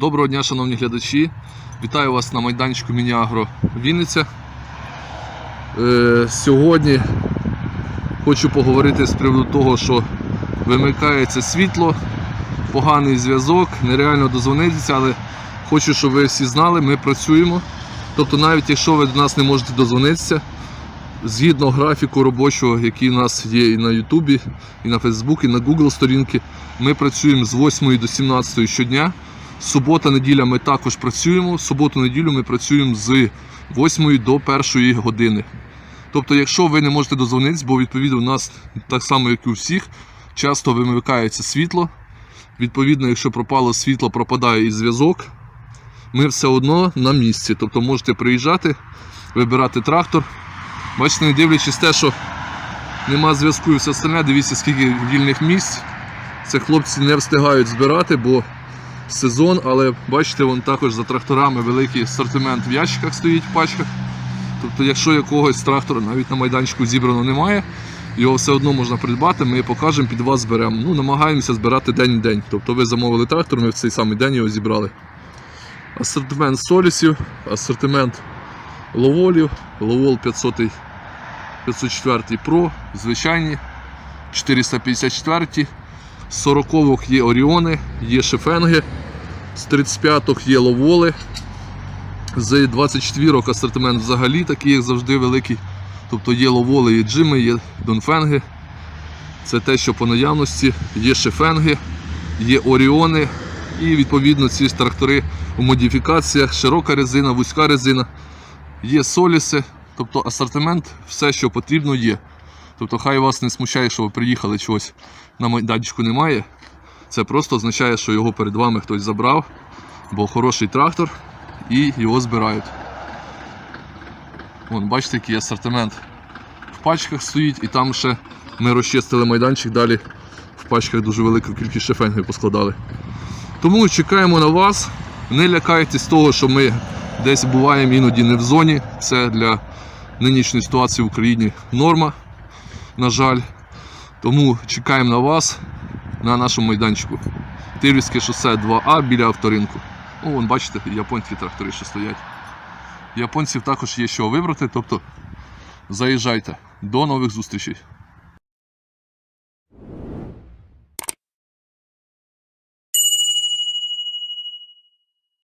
Доброго дня, шановні глядачі. Вітаю вас на майданчику Мініагро Вінниця. Е, сьогодні хочу поговорити з приводу того, що вимикається світло, поганий зв'язок, нереально дозвонитися, але хочу, щоб ви всі знали, ми працюємо. Тобто, навіть якщо ви до нас не можете дозвонитися, згідно графіку робочого, який у нас є і на Ютубі, і на Фейсбук, і на Google сторінки, ми працюємо з 8 до 17 щодня. Субота, неділя ми також працюємо. Суботу, неділю ми працюємо з 8 до 1 години. Тобто, якщо ви не можете дозвонитись, бо відповідно у нас так само, як і у всіх, часто вимикається світло. Відповідно, якщо пропало світло, пропадає і зв'язок. Ми все одно на місці. Тобто можете приїжджати, вибирати трактор. Бачите, не дивлячись те, що нема зв'язку і все остальне, дивіться, скільки вільних місць. Це хлопці не встигають збирати, бо сезон, але бачите, вон також за тракторами великий асортимент в ящиках стоїть в пачках. Тобто, якщо якогось трактора навіть на майданчику зібрано немає, його все одно можна придбати, ми покажемо, під вас зберемо. Ну, намагаємося збирати день в день. Тобто ви замовили трактор, ми в цей самий день його зібрали. Асортимент солісів, асортимент ловолів, ловол 500, 504 Pro, звичайні, 454, 40 є Оріони, є шефенги, з 35-х є ловоли, з 24 асортимент взагалі такий, як завжди, великий. Тобто є ловоли, є джими, є донфенги. Це те, що по наявності, є шефенги, є оріони. І відповідно ці трактори у модифікаціях, широка резина, вузька резина, є соліси, тобто асортимент, все, що потрібно, є. Тобто хай вас не смущає, що ви приїхали чогось на майданчику немає. Це просто означає, що його перед вами хтось забрав, бо хороший трактор і його збирають. Вон, бачите, який асортимент в пачках стоїть, і там ще ми розчистили майданчик, далі в пачках дуже велику кількість шефенгів поскладали. Тому чекаємо на вас. Не лякайтесь того, що ми десь буваємо іноді не в зоні. Це для нинішньої ситуації в Україні норма, на жаль. Тому чекаємо на вас на нашому майданчику. Тирівське шосе 2А біля авторинку. О, вон, бачите, японські трактори ще стоять. Японців також є що вибрати, тобто заїжджайте. До нових зустрічей.